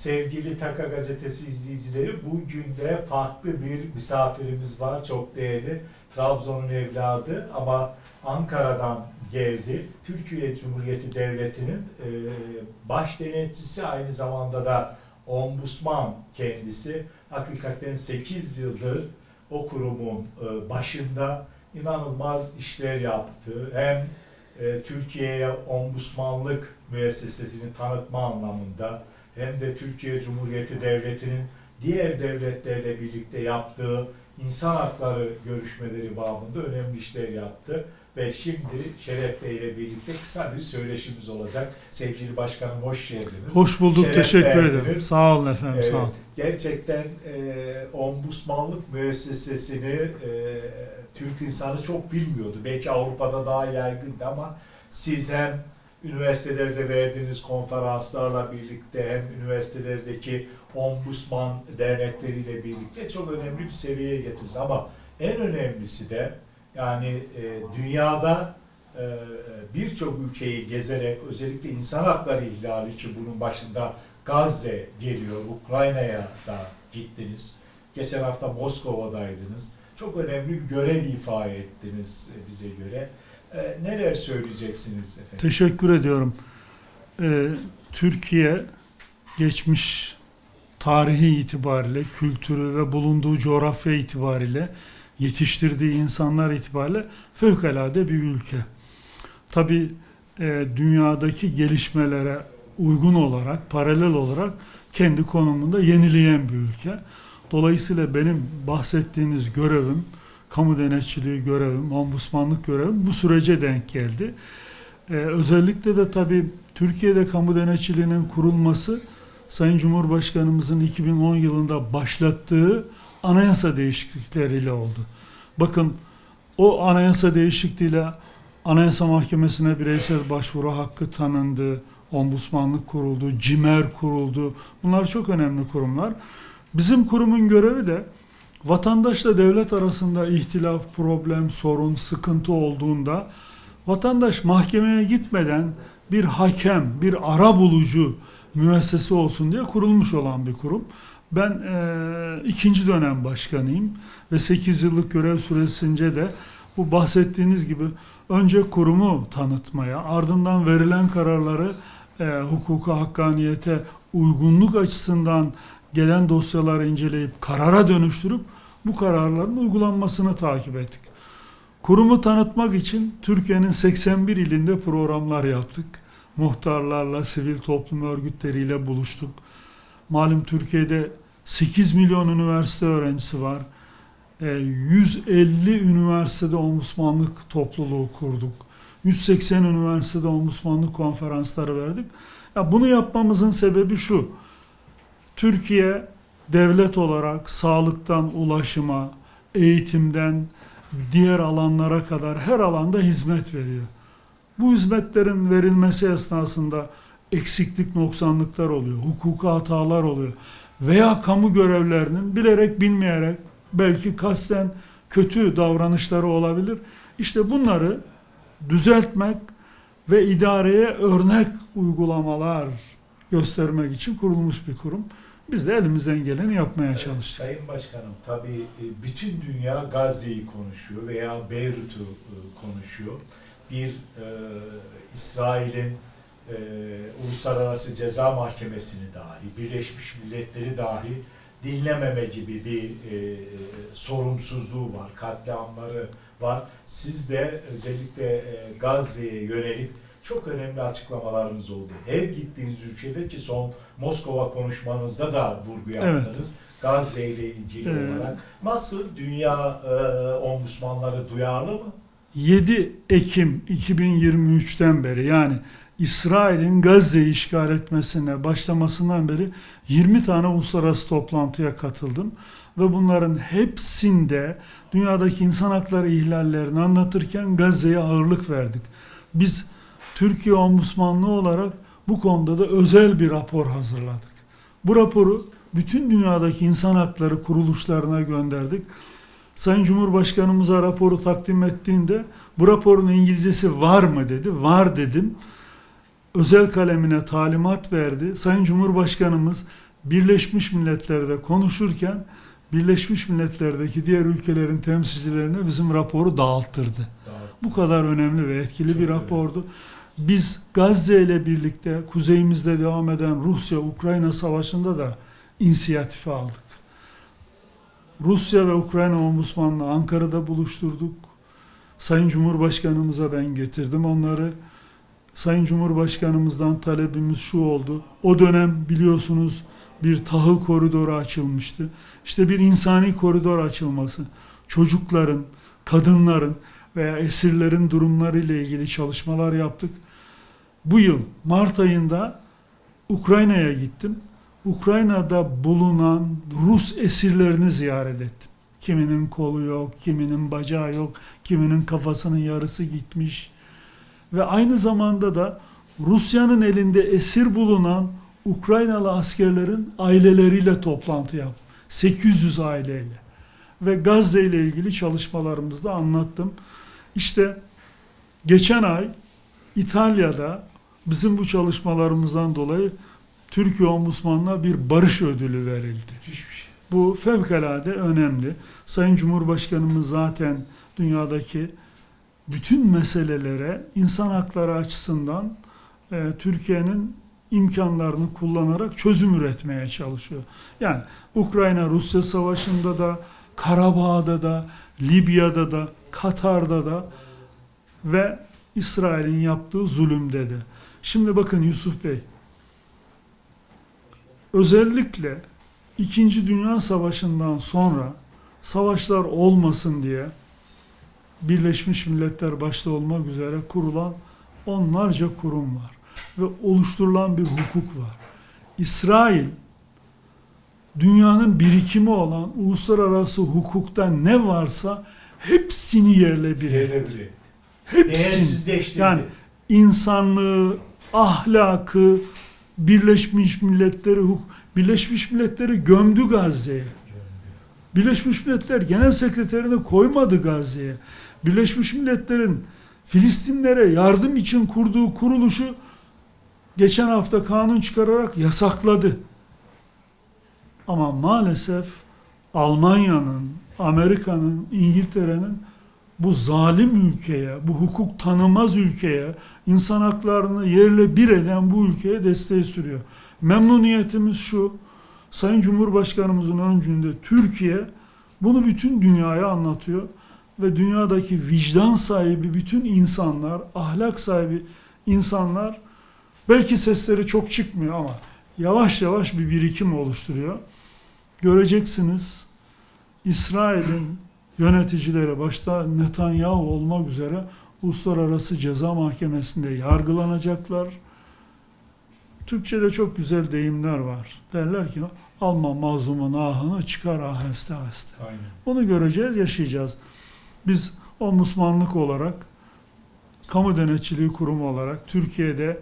Sevgili Taka Gazetesi izleyicileri, bugün de farklı bir misafirimiz var. Çok değerli. Trabzon'un evladı ama Ankara'dan geldi. Türkiye Cumhuriyeti Devleti'nin e, baş denetçisi aynı zamanda da ombudsman kendisi. Hakikaten 8 yıldır o kurumun e, başında inanılmaz işler yaptı. Hem e, Türkiye'ye ombudsmanlık müessesesini tanıtma anlamında hem de Türkiye Cumhuriyeti Devleti'nin diğer devletlerle birlikte yaptığı insan hakları görüşmeleri babında önemli işler yaptı. Ve şimdi Şeref Bey ile birlikte kısa bir söyleşimiz olacak. Sevgili Başkanım hoş geldiniz. Hoş bulduk, Şeref teşekkür ederim. verdiniz. Sağ olun efendim, Evet, sağ olun. Gerçekten e, ombudsmanlık müessesesini e, Türk insanı çok bilmiyordu. Belki Avrupa'da daha yaygındı ama siz hem üniversitelerde verdiğiniz konferanslarla birlikte hem üniversitelerdeki ombudsman dernekleriyle birlikte çok önemli bir seviyeye getirdiniz. Ama en önemlisi de yani e, dünyada e, birçok ülkeyi gezerek özellikle insan hakları ihlali ki bunun başında Gazze geliyor, Ukrayna'ya da gittiniz. Geçen hafta Moskova'daydınız. Çok önemli bir görev ifa ettiniz e, bize göre. E, neler söyleyeceksiniz efendim? Teşekkür ediyorum. Ee, Türkiye geçmiş tarihi itibariyle, kültürü ve bulunduğu coğrafya itibariyle, yetiştirdiği insanlar itibariyle fevkalade bir ülke. Tabi dünyadaki gelişmelere uygun olarak, paralel olarak kendi konumunda yenileyen bir ülke. Dolayısıyla benim bahsettiğiniz görevim, kamu denetçiliği görevim, ombudsmanlık görevim bu sürece denk geldi. Ee, özellikle de tabii Türkiye'de kamu denetçiliğinin kurulması Sayın Cumhurbaşkanımızın 2010 yılında başlattığı anayasa değişiklikleriyle oldu. Bakın o anayasa değişikliğiyle Anayasa Mahkemesi'ne bireysel başvuru hakkı tanındı, ombudsmanlık kuruldu, CİMER kuruldu. Bunlar çok önemli kurumlar. Bizim kurumun görevi de vatandaşla devlet arasında ihtilaf, problem, sorun, sıkıntı olduğunda vatandaş mahkemeye gitmeden bir hakem, bir ara bulucu müessese olsun diye kurulmuş olan bir kurum. Ben e, ikinci dönem başkanıyım ve 8 yıllık görev süresince de bu bahsettiğiniz gibi önce kurumu tanıtmaya, ardından verilen kararları e, hukuka, hakkaniyete uygunluk açısından gelen dosyaları inceleyip karara dönüştürüp bu kararların uygulanmasını takip ettik. Kurumu tanıtmak için Türkiye'nin 81 ilinde programlar yaptık. Muhtarlarla, sivil toplum örgütleriyle buluştuk. Malum Türkiye'de 8 milyon üniversite öğrencisi var. E, 150 üniversitede ombudsmanlık topluluğu kurduk. 180 üniversitede ombudsmanlık konferansları verdik. Ya bunu yapmamızın sebebi şu. Türkiye devlet olarak sağlıktan ulaşıma, eğitimden diğer alanlara kadar her alanda hizmet veriyor. Bu hizmetlerin verilmesi esnasında eksiklik, noksanlıklar oluyor, hukuka hatalar oluyor veya kamu görevlerinin bilerek bilmeyerek belki kasten kötü davranışları olabilir. İşte bunları düzeltmek ve idareye örnek uygulamalar göstermek için kurulmuş bir kurum. Biz de elimizden geleni yapmaya çalıştık. Sayın Başkanım tabii e, bütün dünya Gazze'yi konuşuyor veya Beyrut'u e, konuşuyor. Bir e, İsrail'in e, Uluslararası Ceza Mahkemesi'ni dahi, Birleşmiş Milletleri dahi dinlememe gibi bir e, sorumsuzluğu var, katliamları var. Siz de özellikle e, Gazze'ye yönelik çok önemli açıklamalarınız oldu. Her gittiğiniz ülkede ki son Moskova konuşmanızda da vurgu yaptınız. Gazze ile ilgili Ee, olarak. Nasıl dünya e, ombudsmanları duyarlı mı? 7 Ekim 2023'ten beri yani İsrail'in Gazze'yi işgal etmesine başlamasından beri 20 tane uluslararası toplantıya katıldım ve bunların hepsinde dünyadaki insan hakları ihlallerini anlatırken Gazze'ye ağırlık verdik. Biz Türkiye Ombudsmanlığı olarak bu konuda da özel bir rapor hazırladık. Bu raporu bütün dünyadaki insan hakları kuruluşlarına gönderdik. Sayın Cumhurbaşkanımıza raporu takdim ettiğinde bu raporun İngilizcesi var mı dedi. Var dedim. Özel kalemine talimat verdi. Sayın Cumhurbaşkanımız Birleşmiş Milletler'de konuşurken Birleşmiş Milletler'deki diğer ülkelerin temsilcilerine bizim raporu dağıttırdı. Daha Bu kadar önemli ve etkili bir Çok rapordu. Biz Gazze ile birlikte kuzeyimizde devam eden Rusya-Ukrayna savaşında da inisiyatifi aldık. Rusya ve Ukrayna Ombudsman'la Ankara'da buluşturduk. Sayın Cumhurbaşkanımıza ben getirdim onları. Sayın Cumhurbaşkanımızdan talebimiz şu oldu. O dönem biliyorsunuz bir tahıl koridoru açılmıştı. İşte bir insani koridor açılması. Çocukların, kadınların veya esirlerin durumları ile ilgili çalışmalar yaptık. Bu yıl Mart ayında Ukrayna'ya gittim. Ukrayna'da bulunan Rus esirlerini ziyaret ettim. Kiminin kolu yok, kiminin bacağı yok, kiminin kafasının yarısı gitmiş. Ve aynı zamanda da Rusya'nın elinde esir bulunan Ukraynalı askerlerin aileleriyle toplantı yaptım. 800 aileyle. Ve Gazze ile ilgili çalışmalarımızda anlattım. İşte geçen ay İtalya'da bizim bu çalışmalarımızdan dolayı Türkiye Ombudsmanı'na bir barış ödülü verildi. şey. Bu fevkalade önemli. Sayın Cumhurbaşkanımız zaten dünyadaki bütün meselelere insan hakları açısından e, Türkiye'nin imkanlarını kullanarak çözüm üretmeye çalışıyor. Yani Ukrayna-Rusya savaşında da, Karabağ'da da, Libya'da da, Katar'da da ve İsrail'in yaptığı zulümde de. Şimdi bakın Yusuf Bey, özellikle İkinci Dünya Savaşı'ndan sonra savaşlar olmasın diye Birleşmiş Milletler başta olmak üzere kurulan onlarca kurum var ve oluşturulan bir hukuk var. İsrail dünyanın birikimi olan uluslararası hukukta ne varsa hepsini yerle bir etti. Hepsini. Yani insanlığı, ahlakı, Birleşmiş Milletleri Birleşmiş Milletleri gömdü Gazze'ye. Birleşmiş Milletler Genel Sekreterini koymadı Gazze'ye. Birleşmiş Milletler'in Filistinlere yardım için kurduğu kuruluşu geçen hafta kanun çıkararak yasakladı. Ama maalesef Almanya'nın, Amerika'nın, İngiltere'nin bu zalim ülkeye, bu hukuk tanımaz ülkeye, insan haklarını yerle bir eden bu ülkeye desteği sürüyor. Memnuniyetimiz şu, Sayın Cumhurbaşkanımızın öncünde Türkiye bunu bütün dünyaya anlatıyor ve dünyadaki vicdan sahibi bütün insanlar, ahlak sahibi insanlar belki sesleri çok çıkmıyor ama yavaş yavaş bir birikim oluşturuyor. Göreceksiniz İsrail'in yöneticileri başta Netanyahu olmak üzere Uluslararası Ceza Mahkemesi'nde yargılanacaklar. Türkçe'de çok güzel deyimler var. Derler ki alma mazlumun ahını çıkar aheste aheste. Aynen. Bunu göreceğiz, yaşayacağız. Biz ombudsmanlık olarak, kamu denetçiliği kurumu olarak Türkiye'de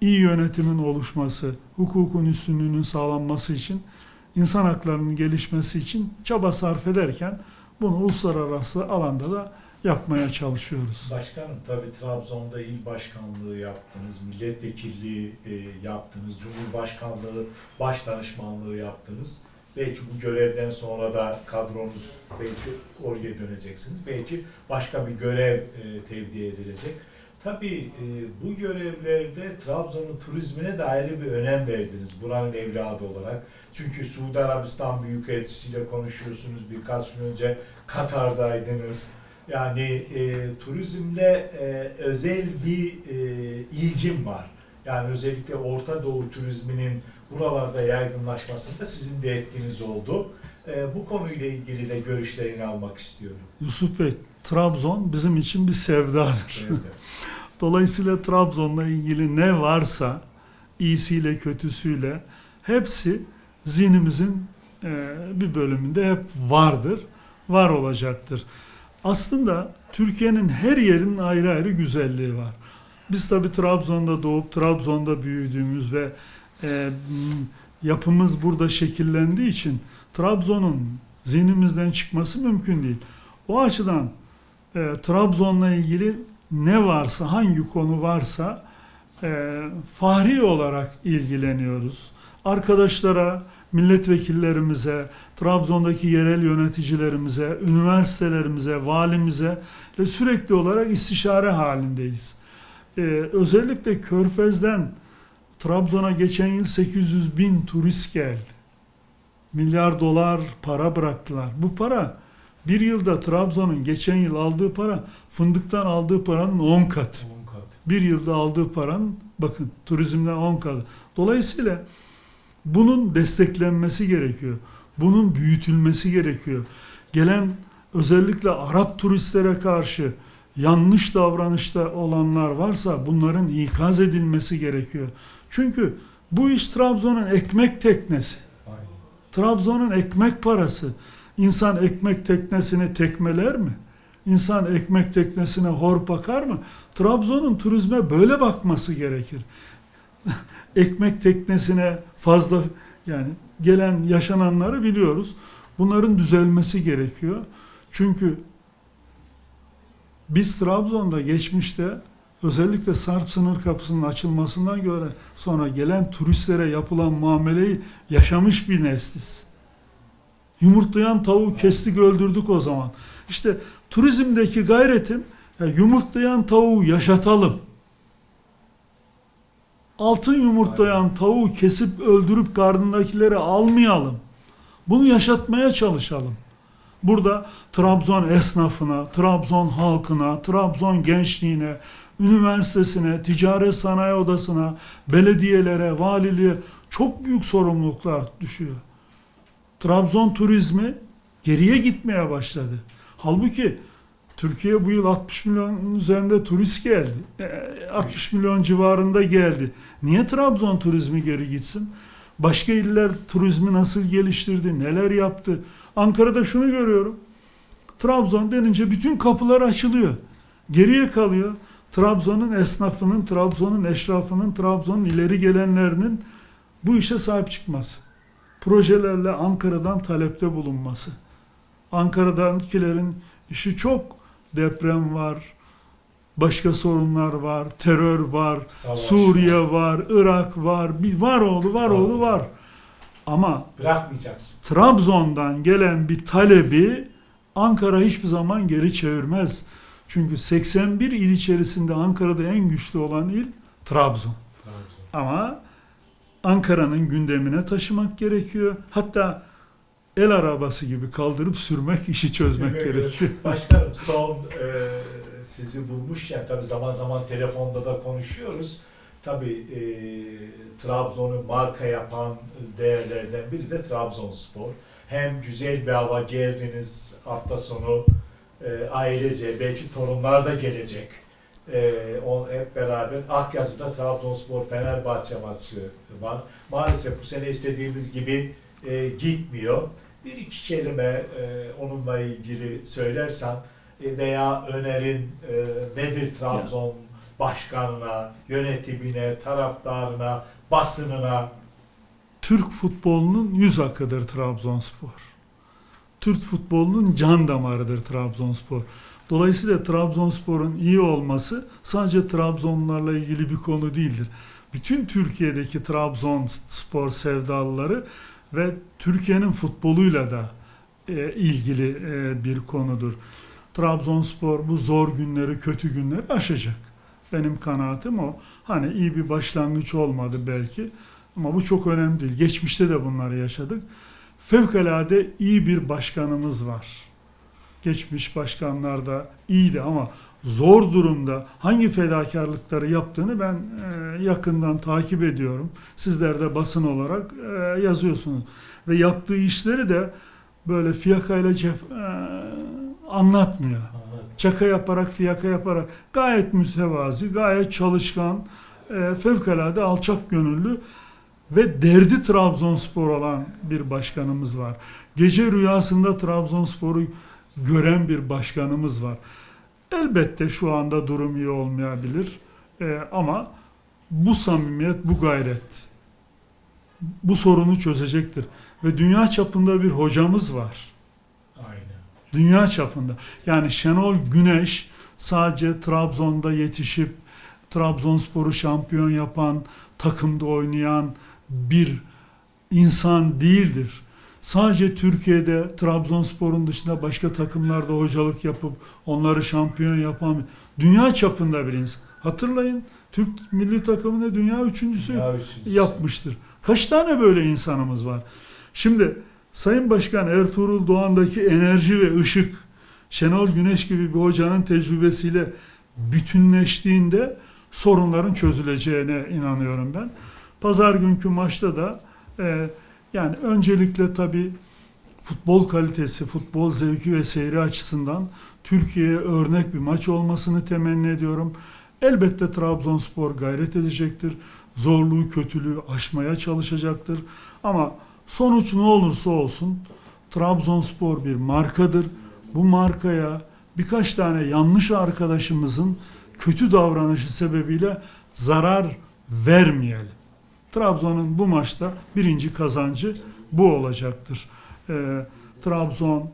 iyi yönetimin oluşması, hukukun üstünlüğünün sağlanması için, insan haklarının gelişmesi için çaba sarf ederken bunu uluslararası alanda da yapmaya çalışıyoruz. Başkanım tabii Trabzon'da il başkanlığı yaptınız, milletvekilliği e, yaptınız, cumhurbaşkanlığı, baş danışmanlığı yaptınız. Belki bu görevden sonra da kadronuz belki oraya döneceksiniz. Belki başka bir görev e, tevdi edilecek. Tabii e, bu görevlerde Trabzon'un turizmine de ayrı bir önem verdiniz buranın evladı olarak. Çünkü Suudi Arabistan Büyükelçisiyle konuşuyorsunuz. Birkaç gün önce Katar'daydınız. Yani e, turizmle e, özel bir e, ilgim var. Yani özellikle Orta Doğu turizminin buralarda yaygınlaşmasında sizin de etkiniz oldu. E, bu konuyla ilgili de görüşlerini almak istiyorum. Yusuf Bey, Trabzon bizim için bir sevdadır. Evet. Dolayısıyla Trabzon'la ilgili ne varsa iyisiyle kötüsüyle hepsi zihnimizin e, bir bölümünde hep vardır, var olacaktır. Aslında Türkiye'nin her yerinin ayrı ayrı güzelliği var. Biz tabi Trabzon'da doğup Trabzon'da büyüdüğümüz ve e, yapımız burada şekillendiği için Trabzon'un zihnimizden çıkması mümkün değil. O açıdan e, Trabzon'la ilgili ne varsa, hangi konu varsa e, fahri olarak ilgileniyoruz. arkadaşlara, milletvekillerimize, Trabzon'daki yerel yöneticilerimize, üniversitelerimize, valimize ve sürekli olarak istişare halindeyiz. Ee, özellikle Körfez'den Trabzon'a geçen yıl 800 bin turist geldi. Milyar dolar para bıraktılar. Bu para bir yılda Trabzon'un geçen yıl aldığı para fındıktan aldığı paranın 10 katı. On kat. Bir yılda aldığı paranın bakın turizmden 10 katı. Dolayısıyla bunun desteklenmesi gerekiyor. Bunun büyütülmesi gerekiyor. Gelen özellikle Arap turistlere karşı yanlış davranışta olanlar varsa bunların ikaz edilmesi gerekiyor. Çünkü bu iş Trabzon'un ekmek teknesi. Trabzon'un ekmek parası. İnsan ekmek teknesini tekmeler mi? İnsan ekmek teknesine hor bakar mı? Trabzon'un turizme böyle bakması gerekir. ekmek teknesine fazla yani gelen yaşananları biliyoruz. Bunların düzelmesi gerekiyor. Çünkü biz Trabzon'da geçmişte özellikle Sarp sınır kapısının açılmasından göre sonra gelen turistlere yapılan muameleyi yaşamış bir nesliz. Yumurtlayan tavuğu kestik öldürdük o zaman. İşte turizmdeki gayretim ya yumurtlayan tavuğu yaşatalım. Altın yumurtlayan tavuğu kesip öldürüp karnındakileri almayalım. Bunu yaşatmaya çalışalım. Burada Trabzon esnafına, Trabzon halkına, Trabzon gençliğine, üniversitesine, ticaret sanayi odasına, belediyelere, valiliğe çok büyük sorumluluklar düşüyor. Trabzon turizmi geriye gitmeye başladı. Halbuki Türkiye bu yıl 60 milyon üzerinde turist geldi. Ee, 60 milyon civarında geldi. Niye Trabzon turizmi geri gitsin? Başka iller turizmi nasıl geliştirdi, neler yaptı? Ankara'da şunu görüyorum. Trabzon denince bütün kapılar açılıyor. Geriye kalıyor. Trabzon'un esnafının, Trabzon'un eşrafının, Trabzon'un ileri gelenlerinin bu işe sahip çıkması. Projelerle Ankara'dan talepte bulunması. Ankara'dakilerin işi çok deprem var, başka sorunlar var, terör var, Savaş Suriye var, Irak var, bir var oğlu var oğlu var. Ama Bırakmayacaksın. Trabzon'dan gelen bir talebi Ankara hiçbir zaman geri çevirmez. Çünkü 81 il içerisinde Ankara'da en güçlü olan il Trabzon. Trabzon. Ama Ankara'nın gündemine taşımak gerekiyor. Hatta el arabası gibi kaldırıp sürmek, işi çözmek Evet, gerekiyor. Başkanım son e, sizi bulmuşken tabii zaman zaman telefonda da konuşuyoruz. Tabii e, Trabzon'u marka yapan değerlerden biri de Trabzonspor. Hem güzel bir hava geldiniz hafta sonu e, ailece belki torunlar da gelecek. E, o hep beraber Akyazı'da Trabzonspor Fenerbahçe maçı var. Maalesef bu sene istediğimiz gibi e, gitmiyor. Bir iki kelime e, onunla ilgili söylersen e, veya önerin e, nedir Trabzon başkanına, yönetimine, taraftarına, basınına? Türk futbolunun yüz akıdır Trabzonspor. Türk futbolunun can damarıdır Trabzonspor. Dolayısıyla Trabzonspor'un iyi olması sadece Trabzonlularla ilgili bir konu değildir. Bütün Türkiye'deki Trabzonspor sevdalıları ve Türkiye'nin futboluyla da e, ilgili e, bir konudur. Trabzonspor bu zor günleri, kötü günleri aşacak. Benim kanaatim o. Hani iyi bir başlangıç olmadı belki ama bu çok önemli değil. Geçmişte de bunları yaşadık. Fevkalade iyi bir başkanımız var. Geçmiş başkanlar da iyiydi ama zor durumda hangi fedakarlıkları yaptığını ben e, yakından takip ediyorum. Sizler de basın olarak e, yazıyorsunuz. Ve yaptığı işleri de böyle fiyakayla cef- e, anlatmıyor. Çaka yaparak, fiyaka yaparak gayet mütevazi, gayet çalışkan, e, fevkalade alçak gönüllü ve derdi Trabzonspor olan bir başkanımız var. Gece rüyasında Trabzonspor'u gören bir başkanımız var. Elbette şu anda durum iyi olmayabilir E, ama bu samimiyet, bu gayret bu sorunu çözecektir. Ve dünya çapında bir hocamız var. Aynen. Dünya çapında. Yani Şenol Güneş sadece Trabzon'da yetişip Trabzonspor'u şampiyon yapan, takımda oynayan bir insan değildir. Sadece Türkiye'de Trabzonspor'un dışında başka takımlarda hocalık yapıp onları şampiyon yapan dünya çapında bir insan. Hatırlayın Türk milli takımını dünya üçüncüsü Dünya üçüncüsü. yapmıştır. Kaç tane böyle insanımız var? Şimdi Sayın Başkan Ertuğrul Doğan'daki enerji ve ışık Şenol Güneş gibi bir hocanın tecrübesiyle bütünleştiğinde sorunların çözüleceğine inanıyorum ben. Pazar günkü maçta da e, yani öncelikle tabii futbol kalitesi, futbol zevki ve seyri açısından Türkiye'ye örnek bir maç olmasını temenni ediyorum. Elbette Trabzonspor gayret edecektir. Zorluğu, kötülüğü aşmaya çalışacaktır. Ama sonuç ne olursa olsun Trabzonspor bir markadır. Bu markaya birkaç tane yanlış arkadaşımızın kötü davranışı sebebiyle zarar vermeyelim. Trabzon'un bu maçta birinci kazancı bu olacaktır. Ee, Trabzon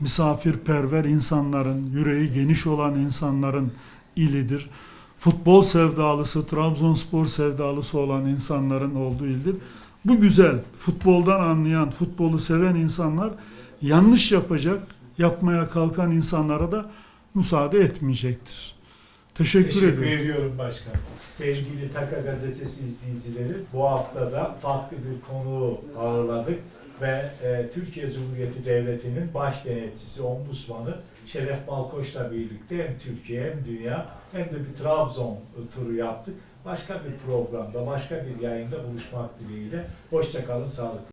misafirperver insanların, yüreği geniş olan insanların ilidir. Futbol sevdalısı, Trabzonspor sevdalısı olan insanların olduğu ildir. Bu güzel, futboldan anlayan, futbolu seven insanlar yanlış yapacak, yapmaya kalkan insanlara da müsaade etmeyecektir. Teşekkür, Teşekkür ederim. ediyorum başkanım. Sevgili Taka Gazetesi izleyicileri, bu hafta da farklı bir konuğu ağırladık ve e, Türkiye Cumhuriyeti Devleti'nin baş denetçisi, ombudsmanı Şeref Balkoç'la birlikte hem Türkiye hem dünya hem de bir Trabzon turu yaptık. Başka bir programda, başka bir yayında buluşmak dileğiyle. Hoşçakalın, sağlıklı.